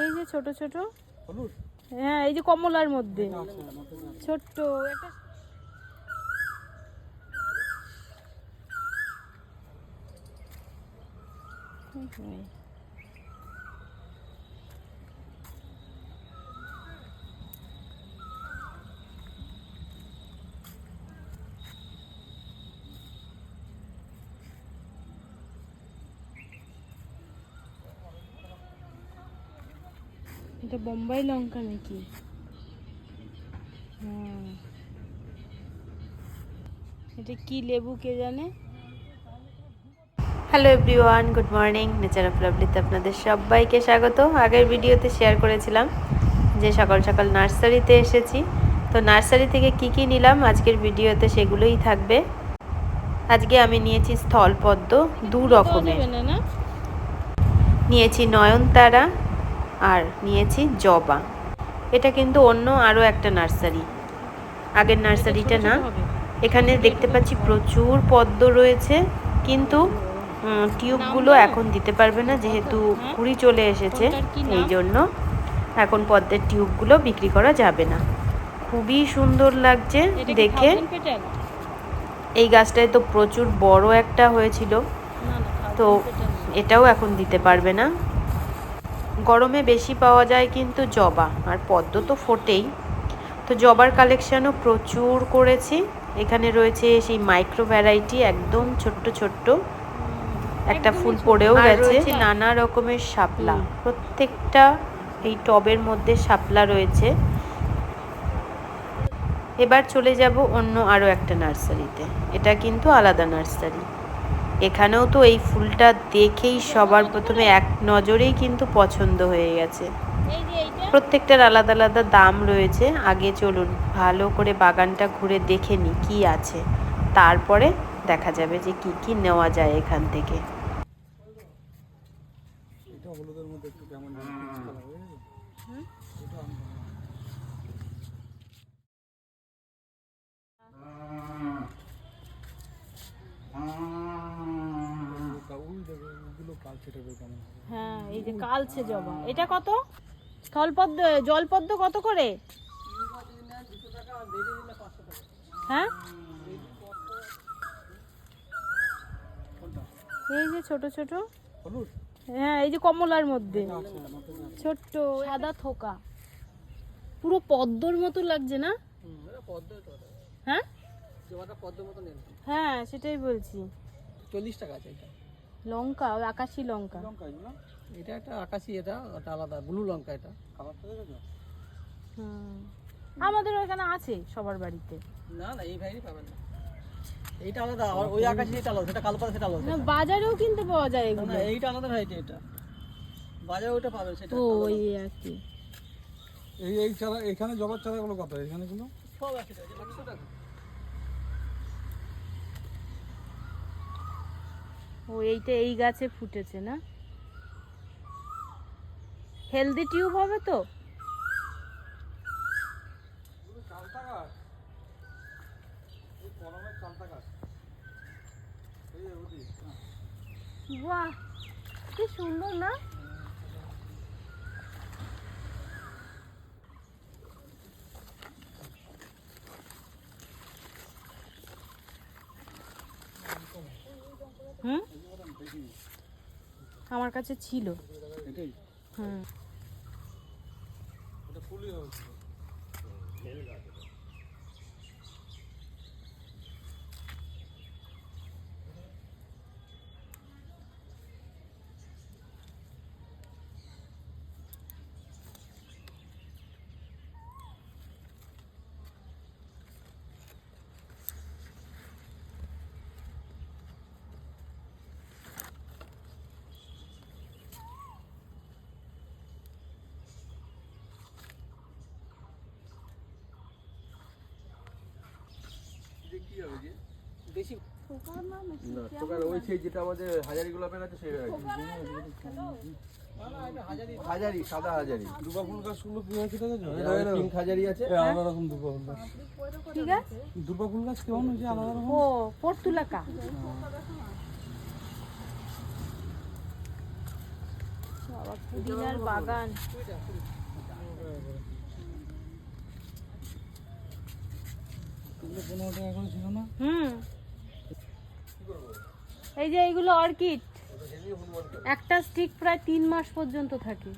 এই যে ছোট ছোট হ্যাঁ এই যে কমলার মধ্যে। ছোট্ট একটা। এটা বোম্বাই লঙ্কা নাকি? হুম। এটা কি লেবু কে জানে? Hello everyone good morning nature of লাভলিতে আপনাদের সবাইকে স্বাগত। আগের ভিডিওতে শেয়ার করেছিলাম যে সকাল সকাল নার্সারিতে এসেছি। তো নার্সারি থেকে কি কি নিলাম আজকের ভিডিওতে সেগুলোই থাকবে। আজকে আমি নিয়েছি স্থলপদ্ম দু রকমের। নিয়েছি নয়নতারা আর নিয়েছি জবা। এটা কিন্তু অন্য আরও একটা নার্সারি। আগের নার্সারিটা না এখানে দেখতে পাচ্ছি প্রচুর পদ্ম রয়েছে কিন্তু টিউবগুলো এখন দিতে পারবে না যেহেতু কুড়ি চলে এসেছে? এই জন্য। এখন পদ্মের টিউবগুলো বিক্রি করা যাবে না। খুবই সুন্দর লাগছে দেখে। এই গাছটায় তো প্রচুর বড় একটা হয়েছিল। তো। এটাও এখন দিতে পারবে না। গরমে বেশি পাওয়া যায় কিন্তু জবা আর পদ্ম তো ফোটেই। তো জবার কালেকশনও প্রচুর করেছি। এখানে রয়েছে সেই মাইক্রো ভ্যারাইটি একদম ছোট্ট ছোট্ট। একটা ফুল। পড়েও গেছে। নানা রকমের শাপলা। প্রত্যেকটা এই টবের মধ্যে শাপলা রয়েছে। এবার চলে যাব অন্য আরও একটা নার্সারিতে। এটা কিন্তু আলাদা নার্সারি। এখানেও তো এই ফুলটা দেখেই সবার প্রথমে এক নজরেই কিন্তু পছন্দ হয়ে গেছে। প্রত্যেকটার আলাদা আলাদা দাম রয়েছে। আগে চলুন, ভালো করে বাগানটা ঘুরে দেখে নিই কী আছে। তারপরে দেখা যাবে যে কি কি নেওয়া যায় এখান থেকে এটা হলুদের মধ্যে একটু কেমন যেন peach colour, বুঝেছ? এটা আমি জানি না। ওটা ওই দেখো, ওগুলো কালচে টাইপের কেমন হবে। হ্যাঁ এই যে কালছে জবা। এটা কত? স্থলপদ্ম জলপদ্ম কত করে? হ্যাঁ? এই যে ছোট ছোট। হ্যাঁ এই যে কমলার মধ্যে। ছোট্ট সাদা থোকা। পুরো পদ্মর মতো লাগছে না? হ্যাঁ? হ্যাঁ সেটাই বলছি। চল্লিশ টাকা আছে এটা। লঙ্কা ওই আকাশি লঙ্কা। লঙ্কা এগুলো? এটা একটা আকাশি এটা ওটা আলাদা ব্লু লঙ্কা এটা। কালারটা দেখেছ? হুম। আমাদের ওখানে আছে সবার বাড়িতে। না না এই ভাইরই পাবেন না। এইটা আলাদা আর ওই আকাশি এটা আলাদা সেটা কালো পাতা সেটা আলাদা। না বাজারেও কিনতে পাওয়া যায় এগুলো না এইটা আলাদা ভ্যারাইটি এটা। বাজারে ওটা পাবেন সেটা ও ওই আর কি এই এই চারা এখানে জবার চারাগুলো কত? এখানে গুলো সব আছে টাকা। ও এইটা এই গাছে ফুটেছে না? হেলদি টিউব হবে তো? চালতা গাছ এই কলমের চালতা গাছ এই যে বুঝি বাহ কি সুন্দর না? হুম? আমার কাছে ছিল। হুম এটা ফুলই হয়েছিল বেশি ওই সেই যেটা আমাদের হাজারি গোলাপের আছে সেই হাজারি। হাজারি সাদা হাজারি। দুবা ফুল গাছগুলো কি হয়েছে পিঙ্ক হাজারি আছে। আলাদা রকম দুবা ফুল গাছ। ঠিক আছে? দুবা ফুল গাছ কেমন হয়েছে? আলাদা রকম? ও পর্তুলাকা। পুদিনার বাগান। পনেরো টাকা করে ছিল না? হুম। এই যে এইগুলো অর্কিড। একটা স্টিক প্রায় তিন মাস পর্যন্ত থাকে।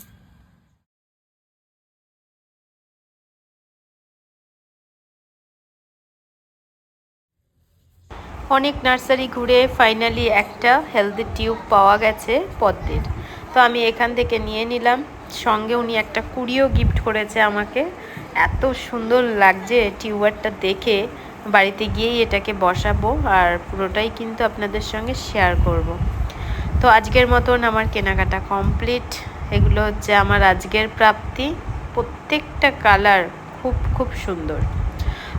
অনেক নার্সারি ঘুরে ফাইনালি একটা হেলদি টিউব পাওয়া গেছে পদ্মের। তো আমি এখান থেকে নিয়ে নিলাম। সঙ্গে উনি একটা কুড়িও গিফট করেছে আমাকে। এত সুন্দর লাগছে টিউবারটা দেখে। বাড়িতে গিয়েই এটাকে বসাবো আর পুরোটাই কিন্তু আপনাদের সঙ্গে শেয়ার করব। তো আজকের মতন আমার কেনাকাটা কমপ্লিট এগুলো হচ্ছে আমার আজকের প্রাপ্তি। প্রত্যেকটা কালার খুব খুব সুন্দর।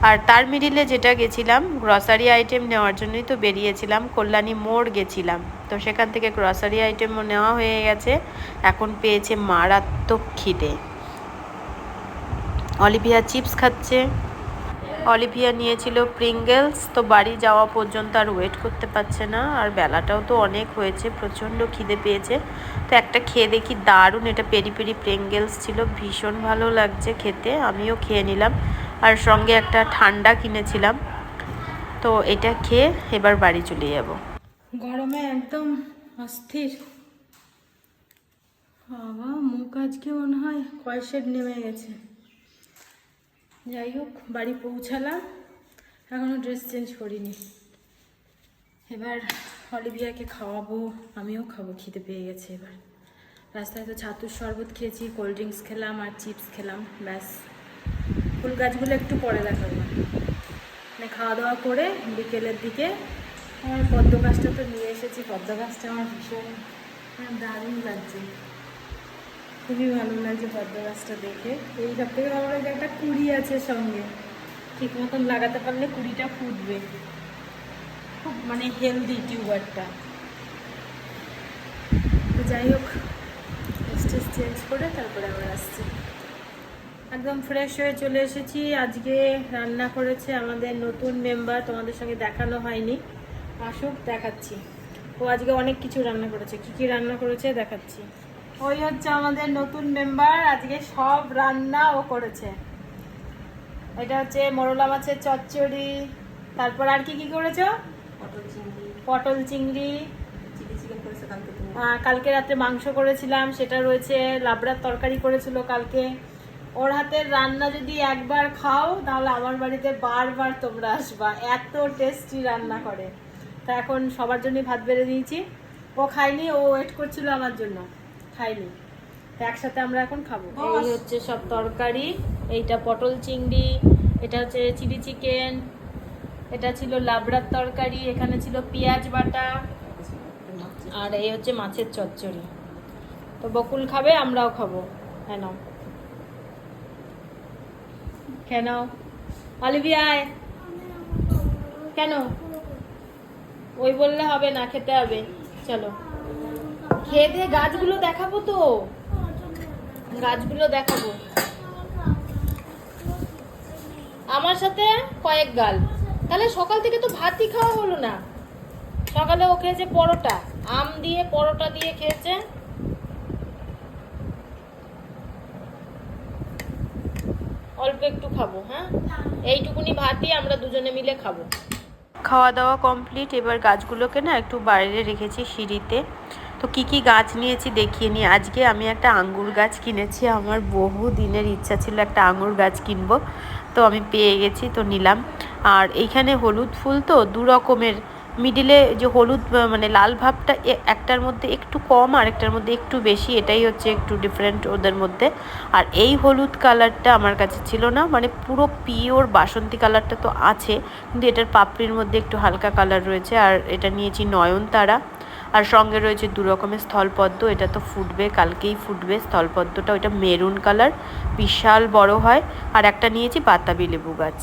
আর তার মিডিলে যেটা গেছিলাম গ্রসারি আইটেম নেওয়ার জন্যই তো বেরিয়েছিলাম, কল্যাণী মোড় গেছিলাম। তো সেখান থেকে গ্রসারি আইটেমও নেওয়া হয়ে গেছে। এখন পেয়েছে মারাত্মক খিদে। অলিভিয়া চিপস খাচ্ছে। অলিভিয়া নিয়েছিল প্রিঙ্গেলস তো বাড়ি যাওয়া পর্যন্ত আর ওয়েট করতে পারছে না। আর বেলাটাও তো অনেক হয়েছে, প্রচণ্ড খিদে পেয়েছে। তো একটা খেয়ে দেখি দারুণ, এটা পেরি পেরি প্রিঙ্গেলস ছিল, ভীষণ ভালো লাগছে খেতে, আমিও খেয়ে নিলাম। আর সঙ্গে একটা ঠান্ডা কিনেছিলাম, তো এটা খেয়ে এবার বাড়ি চলে যাব। গরমে একদম অস্থির। বাবা, মুখ আজকে মনে হয় কয় নেমে গেছে। যাই হোক, বাড়ি পৌঁছালাম। এখনও ড্রেস চেঞ্জ করিনি। এবার অলিভিয়াকে খাওয়াবো, আমিও খাব, খিদে পেয়ে গেছে এবার। রাস্তায় তো ছাতুর শরবত খেয়েছি কোল্ড ড্রিঙ্কস খেলাম আর চিপস খেলাম, ব্যাস। ফুল গাছগুলো একটু পরে দেখাবো। মানে খাওয়া দাওয়া করে বিকেলের দিকে আমার পদ্ম গাছটা তো নিয়ে এসেছি, পদ্ম গাছটা আমার ভীষণ আমার দারুণ লাগছে। খুবই ভালো লাগছে পদ্ম গাছটা দেখে। এই সব থেকে ভালো লাগছে একটা কুড়ি আছে সঙ্গে। ঠিক মতন লাগাতে পারলে কুড়িটা ফুটবে। খুব মানে হেলদি টিউবারটা যাই হোক স্টেজ চেঞ্জ করে তারপরে আবার আসছি। একদম ফ্রেশ হয়ে চলে এসেছি। আজকে রান্না করেছে আমাদের নতুন মেম্বার তোমাদের সঙ্গে দেখানো হয়নি। আসুক, দেখাচ্ছি। ও আজকে অনেক কিছু রান্না করেছে। কি কি রান্না করেছে দেখাচ্ছি। ওই হচ্ছে আমাদের নতুন মেম্বার আজকে সব রান্না ও করেছে। এটা হচ্ছে মোরলা মাছের চচ্চড়ি তারপর আর কি কি করেছ? পটল চিংড়ি। কালকে রাতে মাংস করেছিলাম সেটা রয়েছে লাবড়ার তরকারি করেছিল কালকে। ওর হাতের রান্না যদি একবার খাও তাহলে আমার বাড়িতে বারবার তোমরা আসবা। এত টেস্টি রান্না করে। তা এখন সবার জন্যই ভাত বেড়ে দিয়েছি। ও খায়নি ও ওয়েট করছিল আমার জন্য। খায়নি তো একসাথে আমরা এখন খাব। এই হচ্ছে সব তরকারি এইটা পটল চিংড়ি এটা হচ্ছে চিলি চিকেন এটা ছিল লাবড়ার তরকারি এখানে ছিল পেঁয়াজ বাটা আর এই হচ্ছে মাছের চচ্চড়ি। তো বকুল খাবে আমরাও খাব। হ্যাঁ নাও। কেন অলিভিয়া আয়। কেন? ওই বললে হবে না খেতে হবে। চলো। খেয়ে গাছগুলো দেখাবো তো? গাছগুলো দেখাবো। আমার সাথে কয়েক গাল। তাহলে সকাল থেকে তো ভাতই খাওয়া হলো না। সকালে ও খেয়েছে পরোটা। আম দিয়ে পরোটা দিয়ে খেয়েছে। অল্প একটু খাব হ্যাঁ? এইটুকুনি ভাতই আমরা দুজনে মিলে খাব। খাওয়া দাওয়া কমপ্লিট। এবার গাছগুলোকে না একটু বাইরে রেখেছি সিঁড়িতে। তো কি কি গাছ নিয়েছি দেখিয়ে নিই আজকে আমি একটা আঙ্গুর গাছ কিনেছি, আমার বহু দিনের ইচ্ছা ছিল একটা আঙ্গুর গাছ কিনবো। তো আমি পেয়ে গেছি, তো নিলাম। আর এইখানে হলুদ ফুল তো দু রকমের। মিডিলে যে হলুদ মানে লাল ভাবটা একটার মধ্যে একটু কম আর একটার মধ্যে একটু বেশি, এটাই হচ্ছে একটু ডিফারেন্ট ওদের মধ্যে। আর এই হলুদ কালারটা আমার কাছে ছিল না মানে পুরো পিওর বাসন্তী কালারটা তো আছে, কিন্তু এটার পাপড়ির মধ্যে একটু হালকা কালার রয়েছে। আর এটা নিয়েছি নয়নতারা। আর সঙ্গে রয়েছে দু রকমের স্থলপদ্ম, এটা তো ফুটবে, কালকেই ফুটবে। স্থলপদ্মটা ওইটা মেরুন কালার, বিশাল বড় হয়। আর একটা নিয়েছি বাতাবি লেবু গাছ।